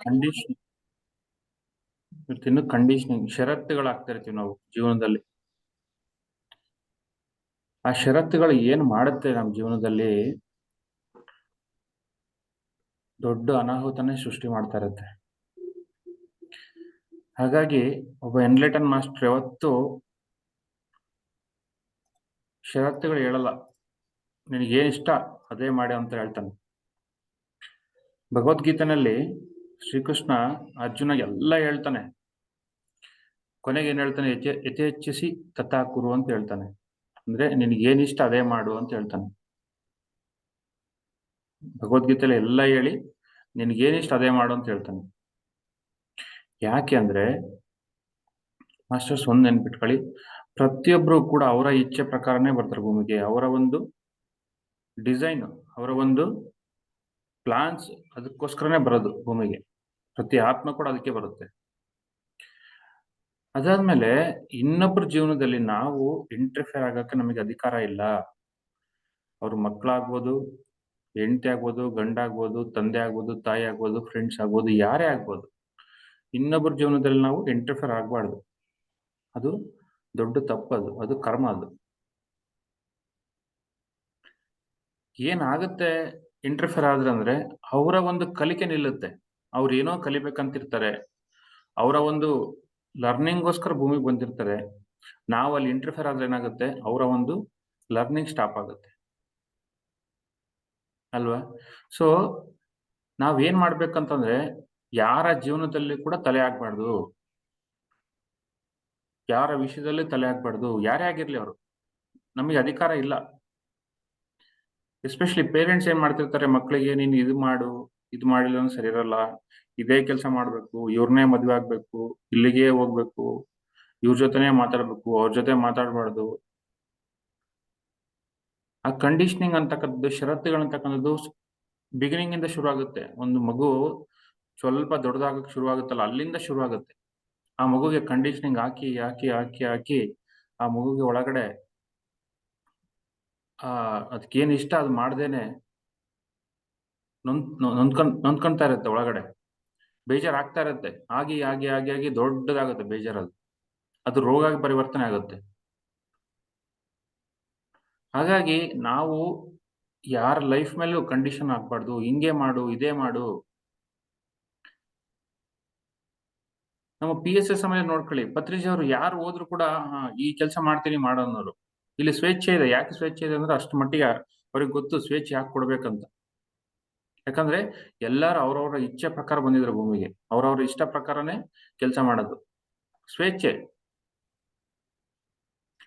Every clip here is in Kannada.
ಕಂಡೀಷನ್ ಇನ್ನು ಕಂಡೀಷನಿಂಗ್ ಷರತ್ತುಗಳಾಗ್ತಾ ಇರ್ತೀವಿ ನಾವು ಜೀವನದಲ್ಲಿ. ಆ ಷರತ್ತುಗಳು ಏನ್ ಮಾಡುತ್ತೆ ನಮ್ಮ ಜೀವನದಲ್ಲಿ? ದೊಡ್ಡ ಅನಾಹುತನೇ ಸೃಷ್ಟಿ ಮಾಡ್ತಾ ಇರುತ್ತೆ. ಹಾಗಾಗಿ ಒಬ್ಬ ಎನ್ಲೈಟನ್ ಮಾಸ್ಟರ್ ಯಾವತ್ತು ಷರತ್ತುಗಳು ಹೇಳಲ್ಲ. ನಿನಗೇನಿಷ್ಟ ಅದೇ ಮಾಡಿ ಅಂತ ಹೇಳ್ತಾನೆ. ಭಗವದ್ಗೀತೆನಲ್ಲಿ ಶ್ರೀಕೃಷ್ಣ ಅರ್ಜುನ ಎಲ್ಲ ಹೇಳ್ತಾನೆ. ಕೊನೆಗೆ ಏನ್ ಹೇಳ್ತಾನೆ? ಯಥೆ, ಯಥೇಚ್ಛಿಸಿ ತಥಾ ಕುರು ಅಂತ ಹೇಳ್ತಾನೆ. ಅಂದ್ರೆ ನಿನಗೆ ಇಷ್ಟ ಅದೇ ಮಾಡು ಅಂತ ಹೇಳ್ತಾನೆ. ಭಗವದ್ಗೀತೆಯಲ್ಲಿ ಎಲ್ಲ ಹೇಳಿ ನಿನಗೇನಿಷ್ಟ ಅದೇ ಮಾಡು ಅಂತ ಹೇಳ್ತಾನೆ. ಯಾಕೆ ಅಂದ್ರೆ ಮಾಸ್ಟರ್ಸ್ ಒಂದ್ ನೆನ್ಪಿಟ್ಕೊಳ್ಳಿ. ಪ್ರತಿಯೊಬ್ರು ಕೂಡ ಅವರ ಇಚ್ಛೆ ಪ್ರಕಾರನೇ ಬರ್ತಾರೆ ಭೂಮಿಗೆ. ಅವರ ಒಂದು ಡಿಸೈನ್, ಅವರ ಒಂದು ಪ್ಲಾನ್ಸ್ ಅದಕ್ಕೋಸ್ಕರನೇ ಬರೋದು ಭೂಮಿಗೆ. ಪ್ರತಿ ಆತ್ಮ ಕೂಡ ಅದಕ್ಕೆ ಬರುತ್ತೆ. ಅದಾದ್ಮೇಲೆ ಇನ್ನೊಬ್ಬರ ಜೀವನದಲ್ಲಿ ನಾವು ಇಂಟರ್ಫೇರ್ ಆಗಕ್ಕೆ ನಮಗೆ ಅಧಿಕಾರ ಇಲ್ಲ. ಅವ್ರ ಮಕ್ಕಳಾಗ್ಬೋದು, ಹೆಂಡತಿ ಆಗ್ಬೋದು, ಗಂಡ ಆಗ್ಬೋದು, ತಂದೆ ಆಗ್ಬೋದು, ತಾಯಿ ಆಗ್ಬೋದು ಫ್ರೆಂಡ್ಸ್ ಆಗ್ಬೋದು, ಯಾರೇ ಆಗ್ಬೋದು. ಇನ್ನೊಬ್ಬರ ಜೀವನದಲ್ಲಿ ನಾವು ಇಂಟರ್ಫೇರ್ ಆಗ್ಬಾರ್ದು. ಅದು ದೊಡ್ಡ ತಪ್ಪದು ಅದು ಕರ್ಮ ಅದು. ಏನಾಗುತ್ತೆ? ಇಂಟರ್ಫಿಯರ್ ಆದ್ರೆ ಅಂದ್ರೆ ಅವರ ಒಂದು ಕಲಿಕೆ ನಿಲ್ಲುತ್ತೆ. ಅವ್ರು ಏನೋ ಕಲಿಬೇಕಂತಿರ್ತಾರೆ. ಅವರ ಒಂದು ಲರ್ನಿಂಗ್ಗೋಸ್ಕರ ಭೂಮಿಗೆ ಬಂದಿರ್ತಾರೆ. ನಾವು ಅಲ್ಲಿ ಇಂಟರ್ಫಿಯರ್ ಆದ್ರೆ ಏನಾಗುತ್ತೆ? ಅವರ ಒಂದು ಲರ್ನಿಂಗ್ ಸ್ಟಾಪ್ ಆಗುತ್ತೆ. ಅಲ್ವಾ? ಸೊ ನಾವೇನ್ ಮಾಡ್ಬೇಕಂತಂದ್ರೆ ಯಾರ ಜೀವನದಲ್ಲಿ ಕೂಡ ತಲೆ ಹಾಕ್ಬಾರ್ದು. ಯಾರ ವಿಷಯದಲ್ಲಿ ತಲೆ ಹಾಕ್ಬಾರ್ದು. ಯಾರೇ ಆಗಿರ್ಲಿ ಅವರು. ನಮಗೆ ಅಧಿಕಾರ ಇಲ್ಲ. ಎಸ್ಪೆಷಲಿ ಪೇರೆಂಟ್ಸ್ ಏನ್ ಮಾಡ್ತಿರ್ತಾರೆ ಮಕ್ಕಳಿಗೆ ನೀನು ಇದು ಮಾಡು, ಇದು ಮಾಡಿಲ್ಲ ಅಂದ್ರೆ ಸರಿ ಇರಲ್ಲ, ಇದೇ ಕೆಲಸ ಮಾಡ್ಬೇಕು ಇವ್ರನ್ನೇ ಮದ್ವೆ ಆಗ್ಬೇಕು, ಇಲ್ಲಿಗೆ ಹೋಗ್ಬೇಕು, ಇವ್ರ ಜೊತೆನೆ ಮಾತಾಡ್ಬೇಕು, ಅವ್ರ ಜೊತೆ ಮಾತಾಡ್ಬಾರ್ದು. ಆ ಕಂಡೀಷನಿಂಗ್ ಅಂತಕ್ಕಂಥದ್ದು ಷರತ್ತುಗಳಂತಕ್ಕಂಥದ್ದು ಬಿಗಿನಿಂಗ್ ಇಂದ ಶುರು ಆಗುತ್ತೆ. ಒಂದು ಮಗು ಸ್ವಲ್ಪ ದೊಡ್ಡದಾಗಕ್ಕೆ ಶುರು ಆಗುತ್ತಲ್ಲ, ಅಲ್ಲಿಂದ ಶುರು ಆಗುತ್ತೆ. ಆ ಮಗುಗೆ ಕಂಡೀಷನಿಂಗ್ ಹಾಕಿ ಹಾಕಿ ಹಾಕಿ ಹಾಕಿ, ಆ ಮಗುಗೆ ಒಳಗಡೆ ಆ ಅದಕ್ಕೇನ್ ಇಷ್ಟ ಅದು ಮಾಡ್ದೇನೆ ನೊಂದ್ ನೊಂದ್ಕೊಂಡ್ ನೊಂದ್ಕೊಂತಾ ಇರುತ್ತೆ ಒಳಗಡೆ. ಬೇಜಾರ್ ಆಗ್ತಾ ಇರುತ್ತೆ. ಆಗಿ ಆಗಿ ಆಗಿ ಆಗಿ ದೊಡ್ಡದಾಗುತ್ತೆ ಬೇಜಾರದು. ಅದು ರೋಗ ಪರಿವರ್ತನೆ ಆಗುತ್ತೆ. ಹಾಗಾಗಿ ನಾವು ಯಾರ ಲೈಫ್ ಮೇಲೂ ಕಂಡೀಷನ್ ಹಾಕ್ಬಾರ್ದು. ಹಿಂಗೆ ಮಾಡು, ಇದೇ ಮಾಡು. ನಮ್ಮ ಪಿ ಎಸ್ ಎಸ್ ಮೇಲೆ ನೋಡ್ಕೊಳ್ಳಿ. ಪತ್ರಿಜಿ ಅವರು ಯಾರು ಹೋದ್ರು ಕೂಡ ಈ ಕೆಲಸ ಮಾಡ್ತೀನಿ ಮಾಡೋನವರು ಇಲ್ಲಿ ಸ್ವೇಚ್ಛೆ ಇದೆ. ಯಾಕೆ ಸ್ವೇಚ್ಛೆ ಇದೆ ಅಂದ್ರೆ ಅಷ್ಟು ಮಟ್ಟಿಗೆ ಅವ್ರಿಗೆ ಗೊತ್ತು ಸ್ವೇಚ್ಛೆ ಯಾಕೆ ಕೊಡ್ಬೇಕಂತ. ಯಾಕಂದ್ರೆ ಎಲ್ಲರೂ ಅವ್ರವ್ರ ಇಚ್ಛೆ ಪ್ರಕಾರ ಬಂದಿದ್ರು ಭೂಮಿಗೆ. ಅವ್ರವ್ರ ಇಷ್ಟ ಪ್ರಕಾರನೇ ಕೆಲಸ ಮಾಡೋದು. ಸ್ವೇಚ್ಛೆ.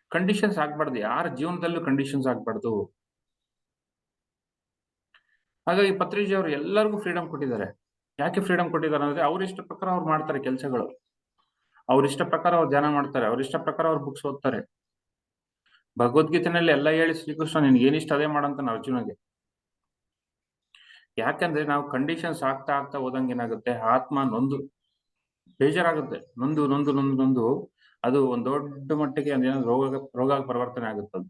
ಕಂಡೀಷನ್ಸ್ ಆಗ್ಬಾರ್ದು. ಯಾರ ಜೀವನದಲ್ಲೂ ಕಂಡೀಷನ್ಸ್ ಆಗ್ಬಾರ್ದು. ಹಾಗಾಗಿ ಪತ್ರಿಜಿ ಅವರು ಎಲ್ಲರಿಗೂ ಫ್ರೀಡಮ್ ಕೊಟ್ಟಿದ್ದಾರೆ. ಯಾಕೆ ಫ್ರೀಡಮ್ ಕೊಟ್ಟಿದ್ದಾರೆ ಅಂದ್ರೆ ಅವ್ರ ಇಷ್ಟ ಪ್ರಕಾರ ಅವ್ರು ಮಾಡ್ತಾರೆ ಕೆಲಸಗಳು. ಅವ್ರ ಇಷ್ಟ ಪ್ರಕಾರ ಅವ್ರು ಧ್ಯಾನ ಮಾಡ್ತಾರೆ. ಅವ್ರ ಇಷ್ಟ ಪ್ರಕಾರ ಅವ್ರು ಬುಕ್ಸ್ ಓದ್ತಾರೆ. ಭಗವದ್ಗೀತೆನಲ್ಲಿ ಎಲ್ಲ ಹೇಳಿ ಶ್ರೀಕೃಷ್ಣ ನಿನ್ಗೆ ಏನಿಷ್ಟ ಅದೇ ಮಾಡಂತ ಅರ್ಜುನಗೆ ಯಾಕಂದ್ರೆ ನಾವು ಕಂಡೀಷನ್ಸ್ ಆಗ್ತಾ ಆಗ್ತಾ ಹೋದಂಗೆ ಏನಾಗುತ್ತೆ? ಆತ್ಮ ನೊಂದು, ಬೇಜಾರಾಗುತ್ತೆ. ನೊಂದು ನೊಂದು ನೊಂದು ನೊಂದು, ಅದು ಒಂದ್ ದೊಡ್ಡ ಮಟ್ಟಿಗೆ ಅಂದ್ರೆ ರೋಗ ರೋಗ ಪರಿವರ್ತನೆ ಆಗುತ್ತೆ ಅದು.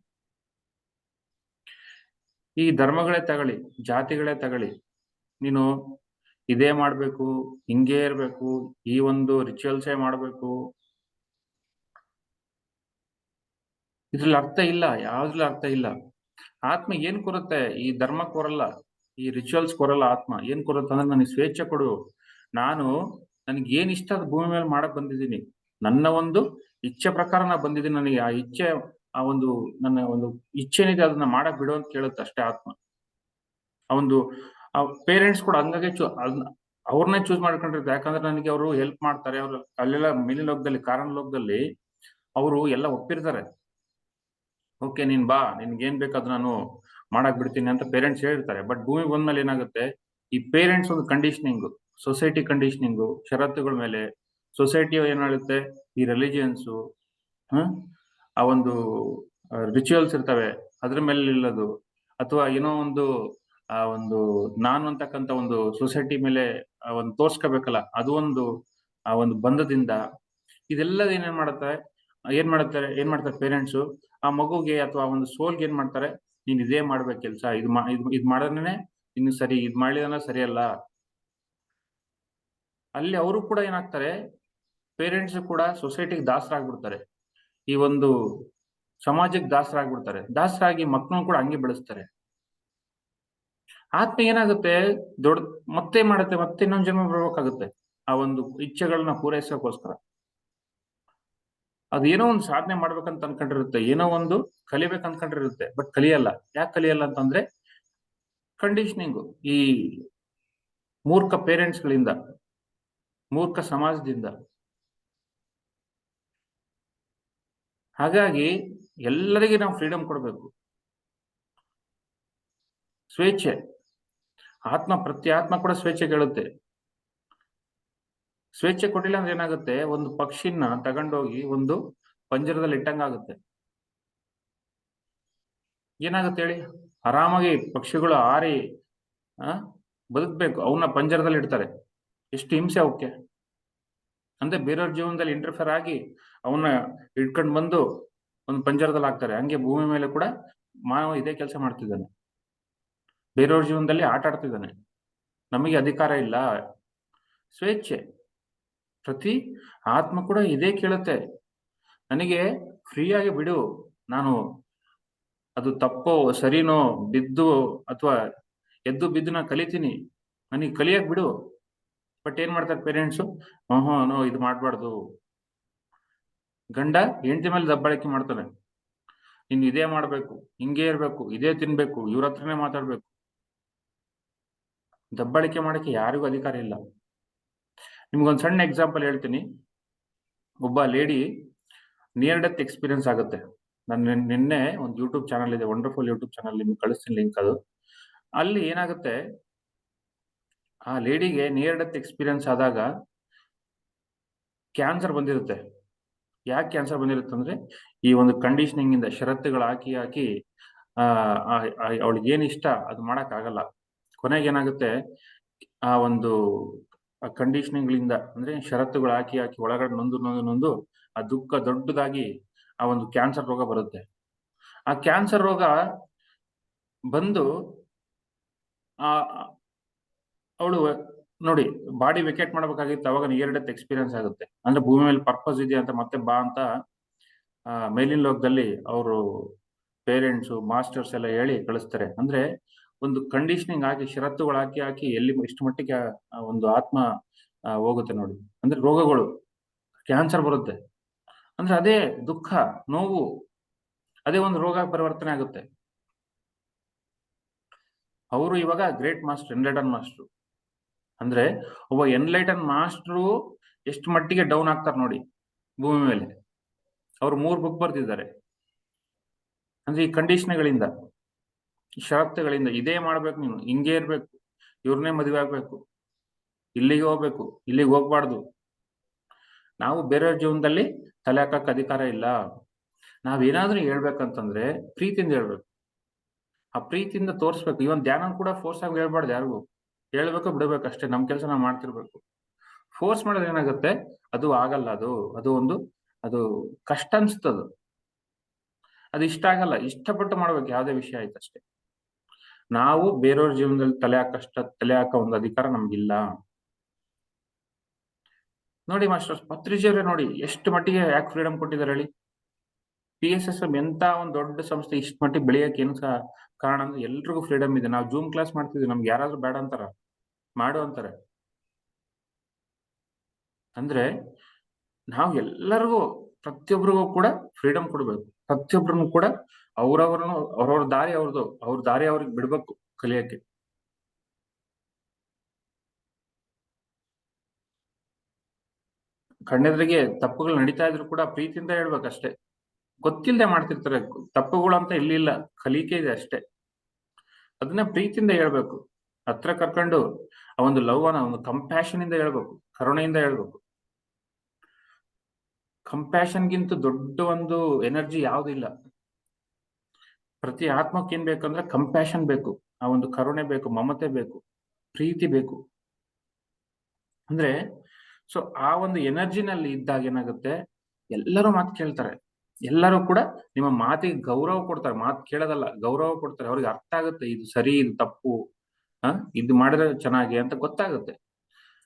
ಈ ಧರ್ಮಗಳೇ ತಗೊಳ್ಳಿ, ಜಾತಿಗಳೇ ತಗೊಳ್ಳಿ. ನೀನು ಇದೇ ಮಾಡ್ಬೇಕು, ಹಿಂಗೇ ಇರ್ಬೇಕು, ಈ ಒಂದು ರಿಚುವಲ್ಸೇ ಮಾಡ್ಬೇಕು ಇದ್ರಲ್ಲಿ ಅರ್ಥ ಇಲ್ಲ, ಯಾವ್ದ್ರಲ್ಲಿ ಅರ್ಥ ಇಲ್ಲ. ಆತ್ಮ ಏನ್ ಕೊರುತ್ತೆ? ಈ ಧರ್ಮ ಕೊರಲ್ಲ, ಈ ರಿಚುವಲ್ಸ್ ಕೊರಲ್ಲ ಆತ್ಮ. ಏನ್ ಕೊರತ್ತೆ ಅಂದ್ರೆ ನನಗೆ ಸ್ವೇಚ್ಛೆ ಕೊಡು. ನಾನು ನನಗೆ ಏನ್ ಇಷ್ಟ ಅದು ಭೂಮಿ ಮೇಲೆ ಮಾಡಕ್ ಬಂದಿದ್ದೀನಿ. ನನ್ನ ಒಂದು ಇಚ್ಛೆ ಪ್ರಕಾರ ನಾ ಬಂದಿದ್ದೀನಿ. ನನಗೆ ಆ ಇಚ್ಛೆ, ಆ ಒಂದು ನನ್ನ ಒಂದು ಇಚ್ಛೆ ಏನಿದೆ ಅದನ್ನ ಮಾಡಕ್ ಬಿಡು ಅಂತ ಕೇಳುತ್ತೆ ಅಷ್ಟೇ ಆತ್ಮ. ಆ ಒಂದು, ಆ ಪೇರೆಂಟ್ಸ್ ಕೂಡ ಹಂಗಾಗಿ ಚೂ ಅದನ್ನ ಅವ್ರನ್ನೇ ಚೂಸ್ ಮಾಡ್ಕೊಂಡಿರ್ತಾರೆ. ಯಾಕಂದ್ರೆ ನನಗೆ ಅವರು ಹೆಲ್ಪ್ ಮಾಡ್ತಾರೆ. ಅವ್ರು ಅಲ್ಲೆಲ್ಲ ಮೇಲಿನ ಲೋಕದಲ್ಲಿ, ಕಾರಣ ಲೋಕದಲ್ಲಿ ಅವರು ಎಲ್ಲ ಒಪ್ಪಿರ್ತಾರೆ. ಓಕೆ, ನೀನ್ ಬಾ, ನಿನ್ಗೆ ಏನ್ ಬೇಕಾದ್ರೂ ನಾನು ಮಾಡಕ್ ಬಿಡ್ತೀನಿ ಅಂತ ಪೇರೆಂಟ್ಸ್ ಹೇಳಿರ್ತಾರೆ. ಬಟ್ ಭೂಮಿ ಬಂದ್ಮೇಲೆ ಏನಾಗುತ್ತೆ? ಈ ಪೇರೆಂಟ್ಸ್ ಒಂದು ಕಂಡೀಷನಿಂಗ್ ಸೊಸೈಟಿ ಕಂಡೀಷನಿಂಗು ಷರತ್ತುಗಳ ಮೇಲೆ ಸೊಸೈಟಿ ಏನ್ ಹೇಳುತ್ತೆ ಈ ರಿಲಿಜಿಯನ್ಸು ಆ ಒಂದು ರಿಚುವಲ್ಸ್ ಇರ್ತವೆ. ಅದ್ರ ಮೇಲೆ ಇಲ್ಲದು ಅಥವಾ ಏನೋ ಒಂದು, ಆ ಒಂದು ನಾನು ಅಂತಕ್ಕಂಥ ಒಂದು ಸೊಸೈಟಿ ಮೇಲೆ ಒಂದು ತೋರ್ಸ್ಕೋಬೇಕಲ್ಲ, ಅದು ಒಂದು, ಆ ಒಂದು ಬಂಧದಿಂದ. ಇದೆಲ್ಲ ಏನೇನ್ ಮಾಡುತ್ತೆ ಏನ್ ಮಾಡ್ತಾರೆ ಏನ್ ಮಾಡ್ತಾರೆ ಪೇರೆಂಟ್ಸ್ ಆ ಮಗುಗೆ ಅಥವಾ ಒಂದು ಸೋಲ್ಗೆ ಏನ್ ಮಾಡ್ತಾರೆ? ನೀನ್ ಇದೇ ಮಾಡ್ಬೇಕು ಕೆಲ್ಸ, ಇದು ಇದ್ ಮಾಡಿದ್ರೆ ಇನ್ನು ಸರಿ, ಇದ್ ಮಾಡಿದ್ರೆ ಸರಿಯಲ್ಲ. ಅಲ್ಲಿ ಅವರು ಕೂಡ ಏನಾಗ್ತಾರೆ? ಪೇರೆಂಟ್ಸ್ ಕೂಡ ಸೊಸೈಟಿಗೆ ದಾಸರಾಗ್ಬಿಡ್ತಾರೆ. ಈ ಒಂದು ಸಮಾಜಕ್ಕೆ ದಾಸರಾಗ್ಬಿಡ್ತಾರೆ. ದಾಸರಾಗಿ ಮಕ್ಕಳನ್ನು ಕೂಡ ಹಂಗೆ ಬೆಳೆಸ್ತಾರೆ. ಆತ್ಮ ಏನಾಗುತ್ತೆ? ದೊಡ್ಡ, ಮತ್ತೆ ಮಾಡುತ್ತೆ, ಮತ್ತೆ ಇನ್ನೊಂದು ಜನ್ಮ ಬರ್ಬೇಕಾಗುತ್ತೆ. ಆ ಒಂದು ಇಚ್ಛೆಗಳನ್ನ ಪೂರೈಸೋಕೋಸ್ಕರ ಅದೇನೋ ಒಂದು ಸಾಧನೆ ಮಾಡ್ಬೇಕಂತ ಅನ್ಕೊಂಡಿರುತ್ತೆ, ಏನೋ ಒಂದು ಕಲಿಬೇಕು ಅನ್ಕೊಂಡಿರುತ್ತೆ ಬಟ್ ಕಲಿಯಲ್ಲ. ಯಾಕೆ ಕಲಿಯಲ್ಲ ಅಂತಂದ್ರೆ ಕಂಡೀಷನಿಂಗ್ ಈ ಮೂರ್ಖ ಪೇರೆಂಟ್ಸ್ ಗಳಿಂದ, ಮೂರ್ಖ ಸಮಾಜದಿಂದ. ಹಾಗಾಗಿ ಎಲ್ಲರಿಗೆ ನಾವು ಫ್ರೀಡಮ್ ಕೊಡಬೇಕು. ಸ್ವೇಚ್ಛೆ. ಆತ್ಮ ಪ್ರತಿ ಆತ್ಮ ಕೂಡ ಸ್ವೇಚ್ಛೆ ಕೇಳುತ್ತೆ. ಸ್ವೇಚ್ಛೆ ಕೊಟ್ಟಿಲ್ಲ ಅಂದ್ರೆ ಏನಾಗುತ್ತೆ? ಒಂದು ಪಕ್ಷಿನ ತಗೊಂಡೋಗಿ ಒಂದು ಪಂಜರದಲ್ಲಿ ಇಟ್ಟಂಗಾಗುತ್ತೆ. ಏನಾಗುತ್ತೆ ಹೇಳಿ? ಆರಾಮಾಗಿ ಪಕ್ಷಿಗಳು ಆರಿ ಬದುಕ್ಬೇಕು. ಅವನ್ನ ಪಂಜರದಲ್ಲಿ ಇಡ್ತಾರೆ. ಎಷ್ಟು ಹಿಂಸೆ ಅವಕ್ಕೆ ಅಂದ್ರೆ ಬೇರೆಯವ್ರ ಜೀವನದಲ್ಲಿ ಇಂಟರ್ಫೇರ್ ಆಗಿ ಅವನ್ನ ಇಟ್ಕೊಂಡು ಬಂದು ಒಂದು ಪಂಜರದಲ್ಲಿ ಹಾಕ್ತಾರೆ. ಹಂಗೆ ಭೂಮಿ ಮೇಲೆ ಕೂಡ ಮಾನವ ಇದೇ ಕೆಲಸ ಮಾಡ್ತಿದ್ದಾನೆ. ಬೇರೆಯವ್ರ ಜೀವನದಲ್ಲಿ ಆಟ ಆಡ್ತಿದ್ದಾನೆ. ನಮಗೆ ಅಧಿಕಾರ ಇಲ್ಲ. ಸ್ವೇಚ್ಛೆ. ಪ್ರತಿ ಆತ್ಮ ಕೂಡ ಇದೇ ಕೇಳುತ್ತೆ. ನನಗೆ ಫ್ರೀಯಾಗಿ ಬಿಡು. ನಾನು ಅದು ತಪ್ಪೋ, ಸರಿನೋ, ಬಿದ್ದು ಅಥವಾ ಎದ್ದು ಬಿದ್ದು ನಾ ಕಲಿತೀನಿ. ನನಗೆ ಕಲಿಯಕ್ ಬಿಡು. ಬಟ್ ಏನ್ ಮಾಡ್ತಾರೆ ಪೇರೆಂಟ್ಸು ಓಹೋ, ನೋ, ಇದು ಮಾಡಬಾರ್ದು. ಗಂಡ ಹೆಂಡತಿ ಮೇಲೆ ದಬ್ಬಾಳಿಕೆ ಮಾಡ್ತಾನೆ. ಇನ್ ಇದೇ ಮಾಡ್ಬೇಕು, ಹಿಂಗೆ ಇರ್ಬೇಕು, ಇದೇ ತಿನ್ಬೇಕು, ಇವ್ರ ಹತ್ರನೇ ಮಾತಾಡ್ಬೇಕು. ದಬ್ಬಾಳಿಕೆ ಮಾಡಕ್ಕೆ ಯಾರಿಗೂ ಅಧಿಕಾರ ಇಲ್ಲ. ನಿಮ್ಗೊಂದು ಸಣ್ಣ ಎಕ್ಸಾಂಪಲ್ ಹೇಳ್ತೀನಿ. ಒಬ್ಬ ಲೇಡಿ ನಿಯರ್ ಡೆತ್ ಎಕ್ಸ್ಪೀರಿಯನ್ಸ್ ಆಗುತ್ತೆ. ನಾನು ನಿನ್ನೆ ಒಂದು ಯೂಟ್ಯೂಬ್ ಚಾನಲ್ ಇದೆ ವಂಡರ್ಫುಲ್ ಯೂಟ್ಯೂಬ್ ಚಾನಲ್ ನಿಮ್ಗೆ ಕಳಿಸ್ತೀನಿ ಲಿಂಕ್ ಅದು. ಅಲ್ಲಿ ಏನಾಗುತ್ತೆ? ಆ ಲೇಡಿಗೆ ನಿಯರ್ ಡೆತ್ ಎಕ್ಸ್ಪೀರಿಯನ್ಸ್ ಆದಾಗ ಕ್ಯಾನ್ಸರ್ ಬಂದಿರುತ್ತೆ. ಯಾಕೆ ಕ್ಯಾನ್ಸರ್ ಬಂದಿರುತ್ತೆ ಅಂದ್ರೆ, ಈ ಒಂದು ಕಂಡೀಷನಿಂಗ್ ಇಂದ ಷರತ್ತುಗಳು ಹಾಕಿ ಹಾಕಿ ಅವಳಿಗೆ ಏನ್ ಇಷ್ಟ, ಅದು ಮಾಡಕ್ ಆಗಲ್ಲ. ಕೊನೆಗೆ ಏನಾಗುತ್ತೆ? ಆ ಒಂದು ಕಂಡೀಷನಿಂಗ್ಗಳಿಂದ ಅಂದ್ರೆ ಷರತ್ತುಗಳು ಹಾಕಿ ಹಾಕಿ ಒಳಗಡೆ ನೊಂದು ನೊಂದು ನೊಂದು ಆ ದುಃಖ ದೊಡ್ಡದಾಗಿ ಆ ಒಂದು ಕ್ಯಾನ್ಸರ್ ರೋಗ ಬರುತ್ತೆ. ಆ ಕ್ಯಾನ್ಸರ್ ರೋಗ ಬಂದು ಆ, ಅವಳು ನೋಡಿ ಬಾಡಿ ವಿಕೆಟ್ ಮಾಡ್ಬೇಕಾಗಿತ್ತು, ಅವಾಗ ನಿಯರ್ ಡೆತ್ ಎಕ್ಸ್ಪೀರಿಯನ್ಸ್ ಆಗುತ್ತೆ. ಅಂದ್ರೆ ಭೂಮಿ ಮೇಲೆ ಪರ್ಪಸ್ ಇದೆ ಅಂತ ಮತ್ತೆ ಬಾ ಅಂತ ಮೇಲಿನ ಲೋಕದಲ್ಲಿ ಅವರು ಪೇರೆಂಟ್ಸು ಮಾಸ್ಟರ್ಸ್ ಎಲ್ಲ ಹೇಳಿ ಕಳಿಸ್ತಾರೆ. ಅಂದ್ರೆ ಒಂದು ಕಂಡೀಷನಿಂಗ್ ಹಾಕಿ, ಷರತ್ತುಗಳು ಹಾಕಿ ಹಾಕಿ ಎಲ್ಲಿ ಇಷ್ಟು ಮಟ್ಟಿಗೆ ಒಂದು ಆತ್ಮ ಹೋಗುತ್ತೆ ನೋಡಿ. ಅಂದ್ರೆ ರೋಗಗಳು ಕ್ಯಾನ್ಸರ್ ಬರುತ್ತೆ. ಅಂದ್ರೆ ಅದೇ ದುಃಖ, ನೋವು, ಅದೇ ಒಂದು ರೋಗ ಪರಿವರ್ತನೆ ಆಗುತ್ತೆ. ಅವರು ಇವಾಗ ಗ್ರೇಟ್ ಮಾಸ್ಟರ್ ಎನ್ಲೈಟನ್ ಮಾಸ್ಟರ್ ಅಂದ್ರೆ ಒಬ್ಬ ಎನ್ಲೈಟನ್ ಮಾಸ್ಟ್ರು ಎಷ್ಟು ಮಟ್ಟಿಗೆ ಡೌನ್ ಆಗ್ತಾರೆ ನೋಡಿ, ಭೂಮಿ ಮೇಲೆ. ಅವ್ರು ಮೂರು ಬುಕ್ ಬರ್ತಿದ್ದಾರೆ ಅಂದ್ರೆ ಈ ಕಂಡೀಷನ್ಗಳಿಂದ ಷರತ್ತುಗಳಿಂದ ಇದೇ ಮಾಡ್ಬೇಕು ನೀನು ಹಿಂಗೇ ಇರ್ಬೇಕು, ಇವ್ರನ್ನೇ ಮದುವೆ ಆಗ್ಬೇಕು, ಇಲ್ಲಿಗೆ ಹೋಗ್ಬೇಕು, ಇಲ್ಲಿಗೆ ಹೋಗ್ಬಾರ್ದು. ನಾವು ಬೇರೆಯವ್ರ ಜೀವನದಲ್ಲಿ ತಲೆ ಹಾಕಕ್ ಅಧಿಕಾರ ಇಲ್ಲ. ನಾವೇನಾದ್ರೂ ಹೇಳ್ಬೇಕಂತಂದ್ರೆ ಪ್ರೀತಿಯಿಂದ ಹೇಳ್ಬೇಕು. ಆ ಪ್ರೀತಿಯಿಂದ ತೋರ್ಸ್ಬೇಕು. ಇವನ್ ಧ್ಯಾನ ಕೂಡ ಫೋರ್ಸ್ ಆಗಿ ಹೇಳ್ಬಾರ್ದು ಯಾರಿಗೂ. ಹೇಳ್ಬೇಕು, ಬಿಡ್ಬೇಕು ಅಷ್ಟೇ. ನಮ್ ಕೆಲಸ ನಾವು ಮಾಡ್ತಿರ್ಬೇಕು. ಫೋರ್ಸ್ ಮಾಡಿದ್ರೆ ಏನಾಗುತ್ತೆ? ಅದು ಆಗಲ್ಲ ಅದು. ಅದು ಒಂದು, ಅದು ಕಷ್ಟ ಅನ್ಸ್ತದ. ಅದು ಇಷ್ಟ ಆಗಲ್ಲ. ಇಷ್ಟಪಟ್ಟು ಮಾಡ್ಬೇಕು. ಯಾವುದೇ ವಿಷಯ ಆಯ್ತು ಅಷ್ಟೇ. ನಾವು ಬೇರೆಯವ್ರ ಜೀವನದಲ್ಲಿ ತಲೆ ಹಾಕಷ್ಟ, ತಲೆ ಹಾಕೋ ಒಂದು ಅಧಿಕಾರ ನಮ್ಗಿಲ್ಲ. ನೋಡಿ ಮಾಸ್ಟರ್ ಪತ್ರಿಜಿಯವರೇ ನೋಡಿ, ಎಷ್ಟು ಮಟ್ಟಿಗೆ ಯಾಕೆ ಫ್ರೀಡಮ್ ಕೊಟ್ಟಿದ್ದಾರೆ ಹೇಳಿ? ಪಿ ಎಸ್ ಎಸ್ ಎಂ ಎಂತ ಒಂದು ದೊಡ್ಡ ಸಂಸ್ಥೆ ಇಷ್ಟ ಮಟ್ಟಿಗೆ ಬೆಳೆಯಕ್ಕೆ ಏನು ಕಾರಣ ಅಂದ್ರೆ ಎಲ್ರಿಗೂ ಫ್ರೀಡಮ್ ಇದೆ. ನಾವು ಜೂಮ್ ಕ್ಲಾಸ್ ಮಾಡ್ತಿದ್ವಿ, ನಮ್ಗೆ ಯಾರಾದ್ರೂ ಬೇಡ ಅಂತಾರ, ಮಾಡು ಅಂತಾರೆ. ಅಂದ್ರೆ ನಾವು ಎಲ್ಲರಿಗೂ ಪ್ರತಿಯೊಬ್ಬರಿಗೂ ಕೂಡ ಫ್ರೀಡಮ್ ಕೊಡ್ಬೇಕು. ಪ್ರತಿಯೊಬ್ಬರನ್ನು ಕೂಡ ಅವ್ರವ್ರನ್ನು, ಅವ್ರವ್ರ ದಾರಿ ಅವ್ರದ್ದು, ಅವ್ರ ದಾರಿ ಅವ್ರಿಗೆ ಬಿಡ್ಬೇಕು ಕಲಿಯಕ್ಕೆ. ಕಣ್ಣೆದ್ರಿಗೆ ತಪ್ಪುಗಳು ನಡೀತಾ ಇದ್ರು ಕೂಡ ಪ್ರೀತಿಯಿಂದ ಹೇಳ್ಬೇಕಷ್ಟೇ. ಗೊತ್ತಿಲ್ಲದೆ ಮಾಡ್ತಿರ್ತಾರೆ ತಪ್ಪುಗಳು ಅಂತ ಇಲ್ಲಿಲ್ಲ ಕಲಿಕೆ ಇದೆ ಅಷ್ಟೇ. ಅದನ್ನ ಪ್ರೀತಿಯಿಂದ ಹೇಳ್ಬೇಕು. ಹತ್ರ ಕರ್ಕೊಂಡು ಆ ಒಂದು ಲವ್ ಅನ್ನ ಒಂದು ಕಂಪ್ಯಾಷನ್ ಇಂದ ಹೇಳ್ಬೇಕು, ಕರುಣೆಯಿಂದ ಹೇಳ್ಬೇಕು. ಕಂಪ್ಯಾಷನ್ಗಿಂತ ದೊಡ್ಡ ಒಂದು ಎನರ್ಜಿ ಯಾವುದಿಲ್ಲ ಪ್ರತಿ ಆತ್ಮಕ್ಕೆ ಏನ್ ಬೇಕಂದ್ರೆ ಕಂಪ್ಯಾಷನ್ ಬೇಕು. ಆ ಒಂದು ಕರುಣೆ ಬೇಕು, ಮಮತೆ ಬೇಕು, ಪ್ರೀತಿ ಬೇಕು. ಅಂದ್ರೆ ಸೊ ಆ ಒಂದು ಎನರ್ಜಿನಲ್ಲಿ ಇದ್ದಾಗ ಏನಾಗುತ್ತೆ? ಎಲ್ಲರೂ ಮಾತು ಕೇಳ್ತಾರೆ. ಎಲ್ಲರೂ ಕೂಡ ನಿಮ್ಮ ಮಾತಿಗೆ ಗೌರವ ಕೊಡ್ತಾರೆ. ಮಾತು ಕೇಳೋದಲ್ಲ, ಗೌರವ ಕೊಡ್ತಾರೆ. ಅವ್ರಿಗೆ ಅರ್ಥ ಆಗುತ್ತೆ, ಇದು ಸರಿ, ಇದು ತಪ್ಪು, ಹ, ಇದು ಮಾಡಿದ್ರೆ ಚೆನ್ನಾಗಿ ಅಂತ ಗೊತ್ತಾಗುತ್ತೆ.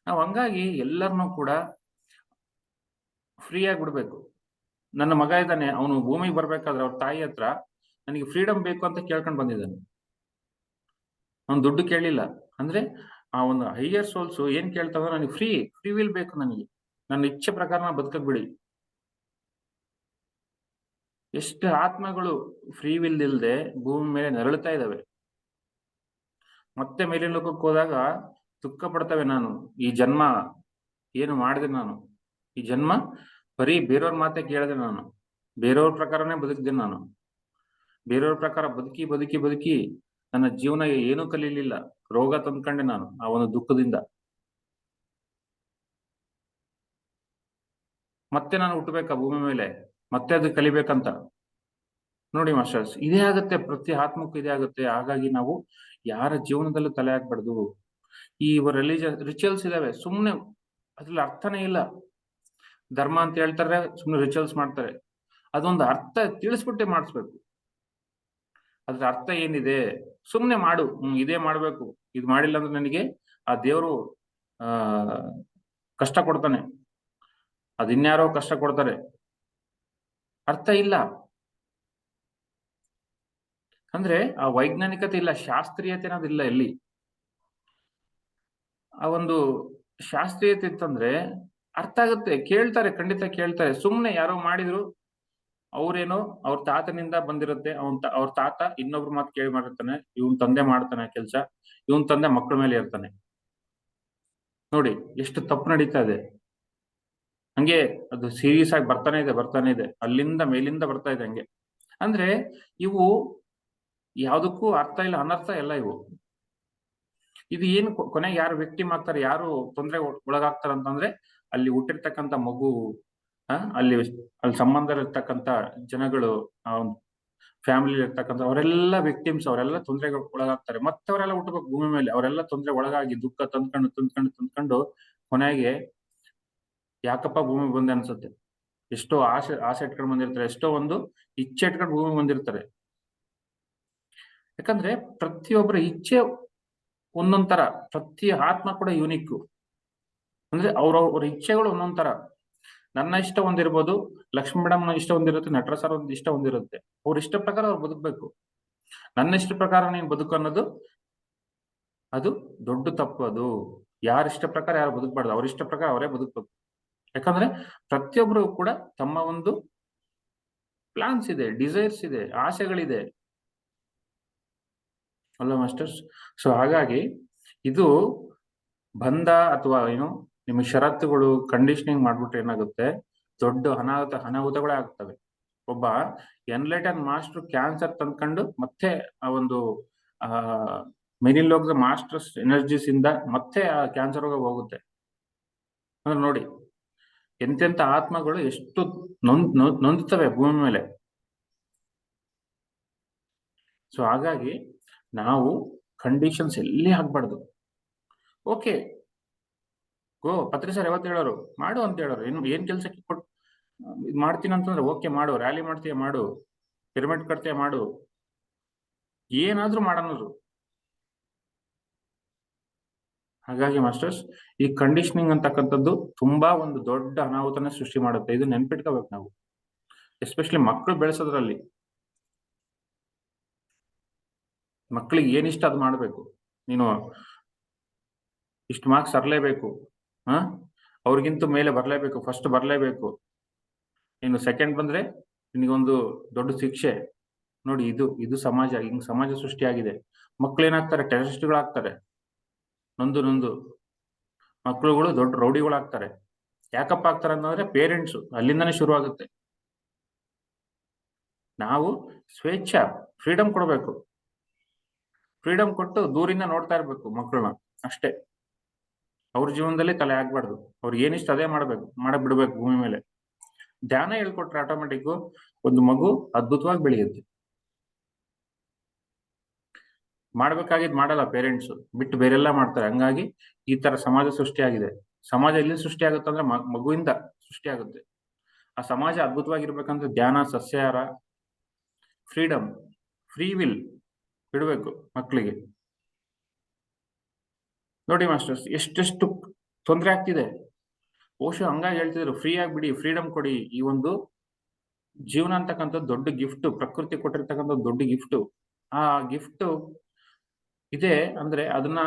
ನಾವು ಹಂಗಾಗಿ ಎಲ್ಲರನ್ನೂ ಕೂಡ ಫ್ರೀ ಆಗಿ ಬಿಡ್ಬೇಕು. ನನ್ನ ಮಗ ಇದ್ದಾನೆ, ಅವನು ಭೂಮಿಗೆ ಬರ್ಬೇಕಾದ್ರೆ ಅವ್ರ ತಾಯಿ ಹತ್ರ ನನಗೆ ಫ್ರೀಡಮ್ ಬೇಕು ಅಂತ ಕೇಳ್ಕೊಂಡು ಬಂದಿದ್ದಾನೆ. ಅವ್ನು ದುಡ್ಡು ಕೇಳಿಲ್ಲ. ಅಂದ್ರೆ ಆ ಒಂದು ಹೈಯರ್ ಸೋಲ್ಸ್ ಏನ್ ಕೇಳ್ತಾವ ನನಗೆ ಫ್ರೀ ಫ್ರೀ ವಿಲ್ ಬೇಕು ನನಗೆ. ನನ್ನ ಇಚ್ಛೆ ಪ್ರಕಾರ ನಾ ಎಷ್ಟು ಆತ್ಮಗಳು ಫ್ರೀ ವಿಲ್ ಇಲ್ಲದೆ ಭೂಮಿ ಮೇಲೆ ನರಳುತ್ತಾ ಇದ್ದಾವೆ ಮತ್ತೆ ಮೇಲಿನ ಲೋಕಕ್ಕೆ ಹೋದಾಗ ದುಃಖ ಪಡ್ತವೆ ನಾನು. ಈ ಜನ್ಮ ಏನು ಮಾಡಿದೆ ನಾನು? ಈ ಜನ್ಮ ಬರೀ ಬೇರೆಯವ್ರ ಮಾತೆ ಕೇಳಿದೆ ನಾನು. ಬೇರೆಯವ್ರ ಪ್ರಕಾರನೇ ಬದುಕಿದೆ ನಾನು. ಬೇರೆಯವ್ರ ಪ್ರಕಾರ ಬದುಕಿ ಬದುಕಿ ಬದುಕಿ ನನ್ನ ಜೀವನ ಏನೂ ಕಲೀಲಿಲ್ಲ. ರೋಗ ತಂದ್ಕೊಂಡೆ ನಾನು ಆ ಒಂದು ದುಃಖದಿಂದ. ಮತ್ತೆ ನಾನು ಹುಟ್ಟಬೇಕಾ ಭೂಮಿ ಮೇಲೆ? ಮತ್ತೆ ಅದು ಕಲಿಬೇಕಂತ? ನೋಡಿ ಮಾಸ್ಟರ್ಸ್, ಇದೇ ಆಗುತ್ತೆ, ಪ್ರತಿ ಆತ್ಮಕ್ಕೂ ಇದೇ ಆಗುತ್ತೆ. ಹಾಗಾಗಿ ನಾವು ಯಾರ ಜೀವನದಲ್ಲೂ ತಲೆ ಹಾಕ್ಬಾರ್ದು. ಈ ರಿಲಿಜನ್ ರಿಚುವಲ್ಸ್ ಇದಾವೆ. ಸುಮ್ನೆ ಅದ್ರಲ್ಲಿ ಅರ್ಥನೇ ಇಲ್ಲ. ಧರ್ಮ ಅಂತ ಹೇಳ್ತಾರೆ, ಸುಮ್ನೆ ರಿಚುವಲ್ಸ್ ಮಾಡ್ತಾರೆ. ಅದೊಂದು ಅರ್ಥ ತಿಳಿಸ್ಬಿಟ್ಟೆ ಮಾಡಿಸ್ಬೇಕು. ಅದ್ರ ಅರ್ಥ ಏನಿದೆ? ಸುಮ್ನೆ ಮಾಡು. ಹ್ಮ್, ಇದೇ ಮಾಡ್ಬೇಕು. ಇದು ಮಾಡಿಲ್ಲ ಅಂದ್ರೆ ನನಗೆ ಆ ದೇವರು, ಆ, ಕಷ್ಟ ಕೊಡ್ತಾನೆ. ಅದಿನ್ಯಾರೋ ಕಷ್ಟ ಕೊಡ್ತಾರೆ. ಅರ್ಥ ಇಲ್ಲ. ಅಂದ್ರೆ ಆ ವೈಜ್ಞಾನಿಕತೆ ಇಲ್ಲ, ಶಾಸ್ತ್ರೀಯತೆ ಅನ್ನೋದಿಲ್ಲ ಇಲ್ಲಿ. ಆ ಒಂದು ಶಾಸ್ತ್ರೀಯತೆ ಇತ್ತಂದ್ರೆ ಅರ್ಥ ಆಗುತ್ತೆ. ಕೇಳ್ತಾರೆ, ಖಂಡಿತ ಕೇಳ್ತಾರೆ. ಸುಮ್ನೆ ಯಾರೋ ಮಾಡಿದ್ರು ಅವ್ರೇನೋ ಅವ್ರ ತಾತನಿಂದ ಬಂದಿರುತ್ತೆ, ಅವನ್ ಅವ್ರ ತಾತ ಇನ್ನೊಬ್ರು ಮಾತು ಕೇಳಿ ಮಾಡಿರ್ತಾನೆ, ಇವನ್ ತಂದೆ ಮಾಡ್ತಾನೆ ಕೆಲ್ಸ, ಇವನ್ ತಂದೆ ಮಕ್ಕಳ ಮೇಲೆ ಇರ್ತಾನೆ ನೋಡಿ, ಎಷ್ಟು ತಪ್ಪು ನಡೀತಾ ಇದೆ. ಹಂಗೆ ಅದು ಸೀರಿಯಸ್ ಆಗಿ ಬರ್ತಾನೆ ಇದೆ ಬರ್ತಾನೆ ಇದೆ, ಅಲ್ಲಿಂದ ಮೇಲಿಂದ ಬರ್ತಾ ಇದೆ ಹಂಗೆ. ಅಂದ್ರೆ ಇವು ಯಾವುದಕ್ಕೂ ಅರ್ಥ ಇಲ್ಲ, ಅನರ್ಥ ಎಲ್ಲ ಇವು. ಇದು ಏನು ಕೊನೆಗೆ ಯಾರು ವ್ಯಕ್ತಿ ಮಾಡ್ತಾರೆ ಯಾರು ತೊಂದರೆ ಒಳಗಾಗ್ತಾರೆ ಅಂತಂದ್ರೆ ಅಲ್ಲಿ ಹುಟ್ಟಿರ್ತಕ್ಕಂಥ ಮಗು ಅಲ್ಲಿ ಅಲ್ಲಿ ಸಂಬಂಧ ಇರ್ತಕ್ಕಂಥ ಜನಗಳು ಫ್ಯಾಮಿಲಿ ಇರ್ತಕ್ಕಂಥ ಅವರೆಲ್ಲ ವಿಕ್ಟಿಮ್ಸ್ ಅವರೆಲ್ಲ ತೊಂದರೆಗೆ ಒಳಗಾಗ್ತಾರೆ. ಮತ್ತೆ ಅವರೆಲ್ಲ ಹುಟ್ಟಬೇಕು ಭೂಮಿ ಮೇಲೆ. ಅವರೆಲ್ಲ ತೊಂದರೆ ಒಳಗಾಗಿ ದುಃಖ ತಂದ್ಕೊಂಡು ತಂದ್ಕೊಂಡು ತಂದ್ಕೊಂಡು ಕೊನೆಗೆ ಯಾಕಪ್ಪ ಭೂಮಿ ಬಂದೆ ಅನ್ಸುತ್ತೆ? ಎಷ್ಟೋ ಆಸೆ ಆಸೆ ಇಟ್ಕೊಂಡು ಬಂದಿರ್ತಾರೆ. ಎಷ್ಟೋ ಒಂದು ಇಚ್ಛೆ ಇಟ್ಕೊಂಡು ಭೂಮಿ ಬಂದಿರ್ತಾರೆ. ಯಾಕಂದ್ರೆ ಪ್ರತಿಯೊಬ್ಬರ ಇಚ್ಛೆ ಒಂದೊಂದ್ ತರ. ಪ್ರತಿ ಆತ್ಮ ಕೂಡ ಯೂನಿಕ್ ಅಂದ್ರೆ ಅವ್ರ ಇಚ್ಛೆಗಳು ಒಂದೊಂದ್ ತರ. ನನ್ನ ಇಷ್ಟ ಒಂದಿರ್ಬೋದು, ಲಕ್ಷ್ಮೀ ಮೇಡಮ್ ಇಷ್ಟ ಒಂದಿರುತ್ತೆ ನಟರ ಸರ್ ಒಂದು ಇಷ್ಟ ಒಂದಿರುತ್ತೆ. ಅವ್ರ ಇಷ್ಟ ಪ್ರಕಾರ ಅವ್ರು ಬದುಕ್ಬೇಕು. ನನ್ನ ಇಷ್ಟ ಪ್ರಕಾರ ನೀನ್ ಬದುಕು ಅನ್ನೋದು ಅದು ದೊಡ್ಡ ತಪ್ಪು ಅದು. ಯಾರ ಇಷ್ಟ ಪ್ರಕಾರ ಯಾರು ಬದುಕಬಾರ್ದು, ಅವ್ರ ಇಷ್ಟ ಪ್ರಕಾರ ಅವರೇ ಬದುಕ್ಬೇಕು. ಯಾಕಂದ್ರೆ ಪ್ರತಿಯೊಬ್ರು ಕೂಡ ತಮ್ಮ ಒಂದು ಪ್ಲಾನ್ಸ್ ಇದೆ ಡಿಸೈರ್ಸ್ ಇದೆ, ಆಸೆಗಳಿದೆ. ಅಲ್ಲ ಮಾಸ್ಟರ್ಸ್? ಸೊ ಹಾಗಾಗಿ ಇದು ಬಂಧ ಅಥವಾ ಏನು ನಿಮ್ಮ ಷರತ್ತುಗಳು ಕಂಡೀಷನಿಂಗ್ ಮಾಡ್ಬಿಟ್ರೆ ಏನಾಗುತ್ತೆ? ದೊಡ್ಡ ಅನಾಹುತ, ಅನಾಹುತಗಳೇ ಆಗ್ತವೆ. ಒಬ್ಬ ಎನ್ಲೈಟನ್ ಮಾಸ್ಟರ್ ಕ್ಯಾನ್ಸರ್ ತಂದ್ಕೊಂಡು ಮತ್ತೆ ಆ ಒಂದು, ಆ ಮೆನಿಲೋಗದ ಮಾಸ್ಟರ್ಸ್ ಎನರ್ಜೀಸ್ ಇಂದ ಮತ್ತೆ ಆ ಕ್ಯಾನ್ಸರ್ ರೋಗ ಹೋಗುತ್ತೆ. ಅಂದ್ರೆ ನೋಡಿ, ಎಂತೆಂತ ಆತ್ಮಗಳು ಎಷ್ಟು ನೊಂದ್ ನೊಂದ್ತವೆ ಭೂಮಿ ಮೇಲೆ. ಸೊ ಹಾಗಾಗಿ ನಾವು ಕಂಡೀಷನ್ಸ್ ಎಲ್ಲಿ ಆಗ್ಬಾರ್ದು ಓಕೆ ಗೋ ಪತ್ರಿ ಸರ್ ಯಾವತ್ತು ಹೇಳೋರು? ಮಾಡು ಅಂತ ಹೇಳೋರು. ಏನು ಏನ್ ಕೆಲಸಕ್ಕೆ ಕೊಟ್ಟು ಇದು ಮಾಡ್ತೀನಿ ಅಂತಂದ್ರೆ ಓಕೆ, ಮಾಡು. ರ್ಯಾಲಿ ಮಾಡ್ತೀಯ, ಮಾಡು. ಪಿರಮಿಡ್ ಕಟ್ತೀಯ, ಮಾಡು. ಏನಾದ್ರೂ ಮಾಡೋದು ಹಾಗಾಗಿ ಮಾಸ್ಟರ್ಸ್, ಈ ಕಂಡೀಷನಿಂಗ್ ಅಂತಕ್ಕಂಥದ್ದು ತುಂಬಾ ಒಂದು ದೊಡ್ಡ ಅನಾಹುತನ ಸೃಷ್ಟಿ ಮಾಡುತ್ತೆ. ಇದು ನೆನ್ಪಿಟ್ಕೋಬೇಕು ನಾವು. ಎಸ್ಪೆಷಲಿ ಮಕ್ಕಳು ಬೆಳೆಸೋದ್ರಲ್ಲಿ. ಮಕ್ಕಳಿಗೆ ಏನಿಷ್ಟ ಅದು ಮಾಡಬೇಕು. ನೀನು ಇಷ್ಟು ಮಾರ್ಕ್ಸ್ ತರಲೇಬೇಕು. ಹಾ? ಅವ್ರಿಗಿಂತ ಮೇಲೆ ಬರಲೇಬೇಕು ಫಸ್ಟ್ ಬರಲೇಬೇಕು. ಇನ್ನು ಸೆಕೆಂಡ್ ಬಂದ್ರೆ ನಿನಗೊಂದು ದೊಡ್ಡ ಶಿಕ್ಷೆ. ನೋಡಿ, ಇದು ಇದು ಸಮಾಜ, ಹಿಂಗ್ ಸಮಾಜ ಸೃಷ್ಟಿಯಾಗಿದೆ. ಮಕ್ಳು ಏನಾಗ್ತಾರೆ ಟೆರರಿಸ್ಟ್ಗಳಾಗ್ತಾರೆ. ನೊಂದು ನೊಂದು. ಮಕ್ಕಳುಗಳು ದೊಡ್ಡ ರೌಡಿಗಳಾಗ್ತಾರೆ. ಯಾಕಪ್ಪ ಆಗ್ತಾರೆ ಅಂತಂದ್ರೆ ಪೇರೆಂಟ್ಸ್, ಅಲ್ಲಿಂದನೇ ಶುರು ಆಗುತ್ತೆ ನಾವು ಸ್ವೇಚ್ಛ ಫ್ರೀಡಮ್ ಕೊಡಬೇಕು. ಫ್ರೀಡಮ್ ಕೊಟ್ಟು ದೂರಿಂದ ನೋಡ್ತಾ ಇರ್ಬೇಕು ಮಕ್ಕಳನ್ನ ಅಷ್ಟೇ. ಅವ್ರ ಜೀವನದಲ್ಲಿ ತಲೆ ಆಗ್ಬಾರ್ದು. ಅವ್ರು ಏನಿಷ್ಟ ಅದೇ ಮಾಡ್ಬೇಕು ಮಾಡಕ್ ಬಿಡ್ಬೇಕು ಭೂಮಿ ಮೇಲೆ. ಧ್ಯಾನ ಹೇಳ್ಕೊಟ್ರೆ ಆಟೋಮೆಟಿಕ್ ಒಂದು ಮಗು ಅದ್ಭುತವಾಗಿ ಬೆಳೆಯುತ್ತೆ. ಮಾಡ್ಬೇಕಾಗಿದ್ ಮಾಡಲ್ಲ ಪೇರೆಂಟ್ಸ್ ಬಿಟ್ಟು ಬೇರೆಲ್ಲ ಮಾಡ್ತಾರೆ. ಹಂಗಾಗಿ ಈ ತರ ಸಮಾಜ ಸೃಷ್ಟಿಯಾಗಿದೆ. ಸಮಾಜ ಎಲ್ಲಿ ಸೃಷ್ಟಿ ಆಗುತ್ತೆ ಅಂದ್ರೆ ಮಗುವಿಂದ ಸೃಷ್ಟಿ ಆಗುತ್ತೆ. ಆ ಸಮಾಜ ಅದ್ಭುತವಾಗಿರ್ಬೇಕಂದ್ರೆ ಧ್ಯಾನ, ಸಸ್ಯಾಹಾರ ಫ್ರೀಡಮ್ ಫ್ರೀ ವಿಲ್ ಬಿಡಬೇಕು ಮಕ್ಕಳಿಗೆ ನೋಡಿ ಮಾಸ್ಟರ್ಸ್, ಎಷ್ಟೆಷ್ಟು ತೊಂದರೆ ಆಗ್ತಿದೆ. ಓಶೋ ಹಂಗಾಗಿ ಹೇಳ್ತಿದ್ರು, ಫ್ರೀ ಬಿಡಿ ಫ್ರೀಡಮ್ ಕೊಡಿ. ಈ ಒಂದು ಜೀವನ ಅಂತಕ್ಕಂಥ ದೊಡ್ಡ ಗಿಫ್ಟ್, ಪ್ರಕೃತಿ ಕೊಟ್ಟಿರ್ತಕ್ಕಂಥ ದೊಡ್ಡ ಗಿಫ್ಟ್. ಆ ಗಿಫ್ಟ್ ಇದೆ ಅಂದ್ರೆ ಅದನ್ನ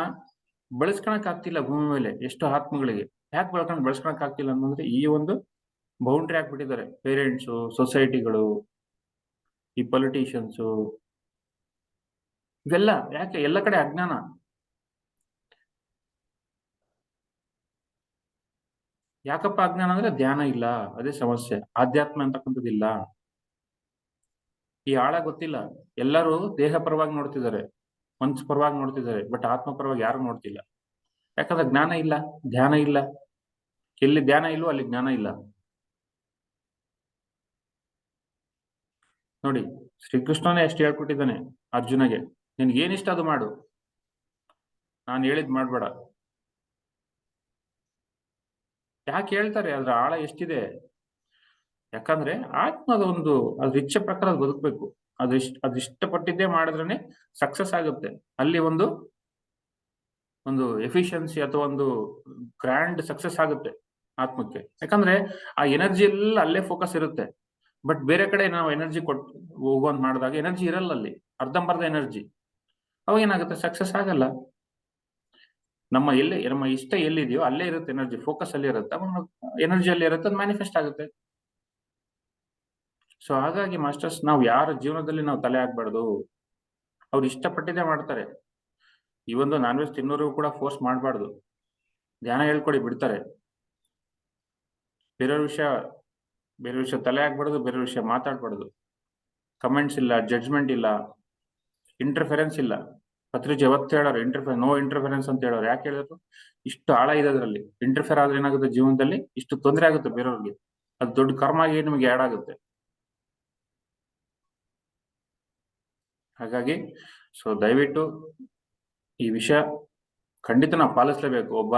ಬಳಸ್ಕೊಳಕ್ ಆಗ್ತಿಲ್ಲ ಭೂಮಿ ಮೇಲೆ ಎಷ್ಟು ಆತ್ಮಗಳಿಗೆ. ಯಾಕೆ ಬಳಕೊಂಡ್ ಬಳಸ್ಕೊಳಕ್ ಆಗ್ತಿಲ್ಲ ಅಂತಂದ್ರೆ ಈ ಒಂದು ಬೌಂಡ್ರಿ ಹಾಕ್ಬಿಟ್ಟಿದ್ದಾರೆ ಪೇರೆಂಟ್ಸು ಸೊಸೈಟಿಗಳು ಈ ಪೊಲಿಟಿಷಿಯನ್ಸು ಇವೆಲ್ಲ ಯಾಕೆ? ಎಲ್ಲ ಕಡೆ ಅಜ್ಞಾನ. ಯಾಕಪ್ಪ ಅಜ್ಞಾನ ಅಂದ್ರೆ ಧ್ಯಾನ ಇಲ್ಲ, ಅದೇ ಸಮಸ್ಯೆ. ಆಧ್ಯಾತ್ಮ ಅಂತಕ್ಕಂಥದ್ದಿಲ್ಲ ಈ ಆಳ ಗೊತ್ತಿಲ್ಲ. ಎಲ್ಲರೂ ದೇಹ ಪರವಾಗಿ ನೋಡ್ತಿದ್ದಾರೆ ಮನ್ಸು ಪರವಾಗಿ ನೋಡ್ತಿದ್ದಾರೆ, ಬಟ್ ಆತ್ಮ ಪರವಾಗಿ ಯಾರು ನೋಡ್ತಿಲ್ಲ. ಯಾಕಂದ್ರೆ ಜ್ಞಾನ ಇಲ್ಲ, ಧ್ಯಾನ ಇಲ್ಲ. ಎಲ್ಲಿ ಧ್ಯಾನ ಇಲ್ವೋ ಅಲ್ಲಿ ಜ್ಞಾನ ಇಲ್ಲ. ನೋಡಿ, ಶ್ರೀಕೃಷ್ಣನೇ ಎಷ್ಟು ಹೇಳ್ಕೊಟ್ಟಿದ್ದಾನೆ ಅರ್ಜುನಗೆ ನಿನ್ಗೆ ಏನಿಷ್ಟ ಅದು ಮಾಡು. ನಾನು ಹೇಳಿದ್ ಮಾಡ್ಬೇಡ. ಯಾಕೆ ಹೇಳ್ತಾರೆ? ಅದ್ರ ಆಳ ಎಷ್ಟಿದೆ? ಯಾಕಂದ್ರೆ ಆತ್ಮದ ಒಂದು ಅದ್ರ ಇಚ್ಛೆ ಪ್ರಕಾರ ಬದುಕ್ಬೇಕು. ಅದು ಇಷ್ಟ, ಅದು ಇಷ್ಟಪಟ್ಟಿದ್ದೇ ಮಾಡಿದ್ರೇನೆ ಸಕ್ಸಸ್ ಆಗುತ್ತೆ. ಅಲ್ಲಿ ಒಂದು ಒಂದು ಎಫಿಷಿಯನ್ಸಿ ಅಥವಾ ಒಂದು ಗ್ರ್ಯಾಂಡ್ ಸಕ್ಸಸ್ ಆಗುತ್ತೆ ಆತ್ಮಕ್ಕೆ. ಯಾಕಂದ್ರೆ ಆ ಎನರ್ಜಿ ಎಲ್ಲ ಅಲ್ಲೇ ಫೋಕಸ್ ಇರುತ್ತೆ. ಬಟ್ ಬೇರೆ ಕಡೆ ನಾವು ಎನರ್ಜಿ ಕೊಟ್, ಹೋಗುವಂತ ಮಾಡಿದಾಗ ಎನರ್ಜಿ ಇರಲ್ಲ ಅಲ್ಲಿ. ಅರ್ಧಂಬರ್ಧ ಎನರ್ಜಿ ಅವಾಗ ಏನಾಗುತ್ತೆ? ಸಕ್ಸಸ್ ಆಗಲ್ಲ. ನಮ್ಮ ಎಲ್ಲಿ, ನಮ್ಮ ಇಷ್ಟ ಎಲ್ಲಿದೆಯೋ ಅಲ್ಲೇ ಇರುತ್ತೆ ಎನರ್ಜಿ ಫೋಕಸ್ ಅಲ್ಲಿ ಇರುತ್ತೆ ಎನರ್ಜಿ ಅಲ್ಲಿ ಇರುತ್ತೆ, ಅದು ಮ್ಯಾನಿಫೆಸ್ಟ್ ಆಗುತ್ತೆ. ಸೊ ಹಾಗಾಗಿ ಮಾಸ್ಟರ್ಸ್ ನಾವು ಯಾರ ಜೀವನದಲ್ಲಿ ನಾವು ತಲೆ ಹಾಕ್ಬಾರ್ದು. ಅವ್ರು ಇಷ್ಟಪಟ್ಟಿದ್ದೇ ಮಾಡ್ತಾರೆ. ಈ ಒಂದು ನಾನ್ ವೆಜ್ ತಿನ್ನೋರು ಕೂಡ ಫೋರ್ಸ್ ಮಾಡಬಾರ್ದು. ಧ್ಯಾನ ಹೇಳ್ಕೊಡಿ, ಬಿಡ್ತಾರೆ. ಬೇರೆಯವ್ರ ವಿಷಯ ಬೇರೆ ವಿಷಯ ತಲೆ ಹಾಕ್ಬಾರ್ದು ಬೇರೆ ವಿಷಯ ಮಾತಾಡ್ಬಾರ್ದು. ಕಮೆಂಟ್ಸ್ ಇಲ್ಲ ಜಡ್ಜ್ಮೆಂಟ್ ಇಲ್ಲ ಇಂಟರ್ಫೆರೆನ್ಸ್ ಇಲ್ಲ. ಪತ್ರಿಕೆ ಯಾವತ್ತು ಹೇಳೋರು? ಇಂಟರ್ಫೇರ್ ನೋ ಇಂಟರ್ಫೆರೆನ್ಸ್ ಅಂತ ಹೇಳೋರು. ಯಾಕೆ ಹೇಳಿದ್ರು ಇಷ್ಟು ಆಳ ಇದೆ ಅದರಲ್ಲಿ. ಇಂಟರ್ಫೇರ್ ಆದ್ರೆ ಏನಾಗುತ್ತೆ ಜೀವನದಲ್ಲಿ? ಇಷ್ಟು ತೊಂದರೆ ಆಗುತ್ತೆ ಬೇರೆಯವ್ರಿಗೆ. ಅದು ದೊಡ್ಡ ಕರ್ಮ ಆಗಿ ನಿಮಗೆ ಆಡ್ ಆಗುತ್ತೆ. ಹಾಗಾಗಿ ಸೊ ದಯವಿಟ್ಟು ಈ ವಿಷಯ ಖಂಡಿತ ನಾವು ಪಾಲಿಸ್ಲೇಬೇಕು. ಒಬ್ಬ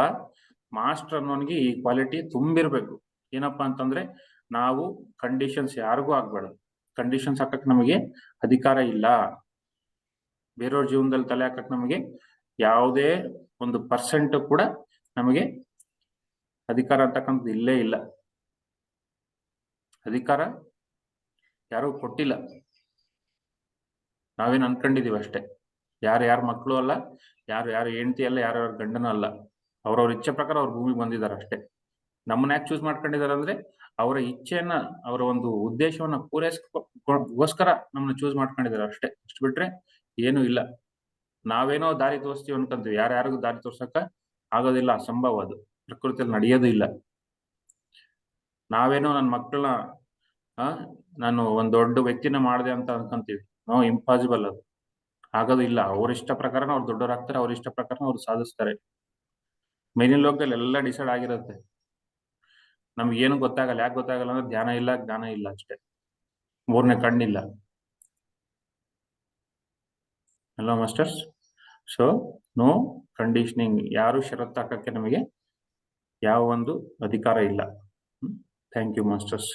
ಮಾಸ್ಟರ್ ಅನ್ನೋನಿಗೆ ಈ ಕ್ವಾಲಿಟಿ ತುಂಬಿರ್ಬೇಕು. ಏನಪ್ಪಾ ಅಂತಂದ್ರೆ, ನಾವು ಕಂಡೀಷನ್ಸ್ ಯಾರಿಗೂ ಆಗ್ಬಾರ್ದು. ಕಂಡೀಷನ್ಸ್ ಹಾಕಕ್ ನಮಗೆ ಅಧಿಕಾರ ಇಲ್ಲ. ಬೇರೆಯವ್ರ ಜೀವನದಲ್ಲಿ ತಲೆ ಹಾಕಕ್ ನಮಗೆ ಯಾವುದೇ ಒಂದು ಪರ್ಸೆಂಟ್ ಕೂಡ ನಮಗೆ ಅಧಿಕಾರ ಅಂತಕ್ಕಂಥದ್ದು ಇಲ್ಲೇ ಇಲ್ಲ. ಅಧಿಕಾರ ಯಾರು ಕೊಟ್ಟಿಲ್ಲ. ನಾವೇನ್ ಅನ್ಕೊಂಡಿದೀವಿ ಅಷ್ಟೇ. ಯಾರು ಯಾರು ಮಕ್ಕಳು ಅಲ್ಲ, ಯಾರು ಯಾರು ಹೆಂಡತಿ ಅಲ್ಲ, ಯಾರು ಯಾರ ಗಂಡನೂ ಅಲ್ಲ. ಅವ್ರವ್ರ ಇಚ್ಛೆ ಪ್ರಕಾರ ಅವ್ರ ಭೂಮಿಗೆ ಬಂದಿದ್ದಾರೆ ಅಷ್ಟೇ. ನಮ್ಮನ್ನ ಯಾಕೆ ಚೂಸ್ ಮಾಡ್ಕೊಂಡಿದ್ದಾರೆ ಅಂದ್ರೆ ಅವರ ಇಚ್ಛೆಯನ್ನ, ಅವರ ಒಂದು ಉದ್ದೇಶವನ್ನ ಪೂರೈಸ್ಕೋಸ್ಕರ ನಮ್ಮನ್ನ ಚೂಸ್ ಮಾಡ್ಕೊಂಡಿದ್ದಾರೆ ಅಷ್ಟೇ. ಅಷ್ಟು ಬಿಟ್ರೆ ಏನು ಇಲ್ಲ. ನಾವೇನೋ ದಾರಿ ತೋರಿಸ್ತೀವಿ ಅನ್ಕೊಂತೀವಿ. ಯಾರ್ಯಾರಿಗೂ ದಾರಿ ತೋರ್ಸಕ್ಕ ಆಗೋದಿಲ್ಲ. ಅಸಂಭವ ಅದು. ಪ್ರಕೃತಿಯಲ್ಲಿ ನಡೆಯೋದು ಇಲ್ಲ. ನಾವೇನೋ ನನ್ನ ಮಕ್ಕಳನ್ನ ಆ, ನಾನು ಒಂದ್ ದೊಡ್ಡ ವ್ಯಕ್ತಿನ ಮಾಡಿದೆ ಅಂತ ಅನ್ಕೊಂತೀವಿ. ನೋ ಇಂಪಾಸಿಬಲ್ ಅದು. ಆಗೋದು ಇಲ್ಲ. ಅವ್ರ ಇಷ್ಟ ಪ್ರಕಾರನ ಅವ್ರು ದೊಡ್ಡವರಾಗ್ತಾರೆ ಅವ್ರ ಇಷ್ಟ ಪ್ರಕಾರ ಅವ್ರು ಸಾಧಿಸ್ತಾರೆ. ಮೇಲಿನ ಲೋಕದಲ್ಲಿ ಎಲ್ಲ ಡಿಸೈಡ್ ಆಗಿರುತ್ತೆ. ನಮ್ಗೆ ಏನು ಗೊತ್ತಾಗಲ್ಲ. ಯಾಕೆ ಗೊತ್ತಾಗಲ್ಲ ಅಂದ್ರೆ ಧ್ಯಾನ ಇಲ್ಲ, ಜ್ಞಾನ ಇಲ್ಲ ಅಷ್ಟೇ. ಮೂರನೇ ಕಣ್ಣಿಲ್ಲ. Hello masters so no conditioning ಯಾರು ಷರತ್ತು ಹಾಕಕ್ಕೆ ನಮಗೆ ಯಾವ ಒಂದು ಅಧಿಕಾರ ಇಲ್ಲ. Thank you masters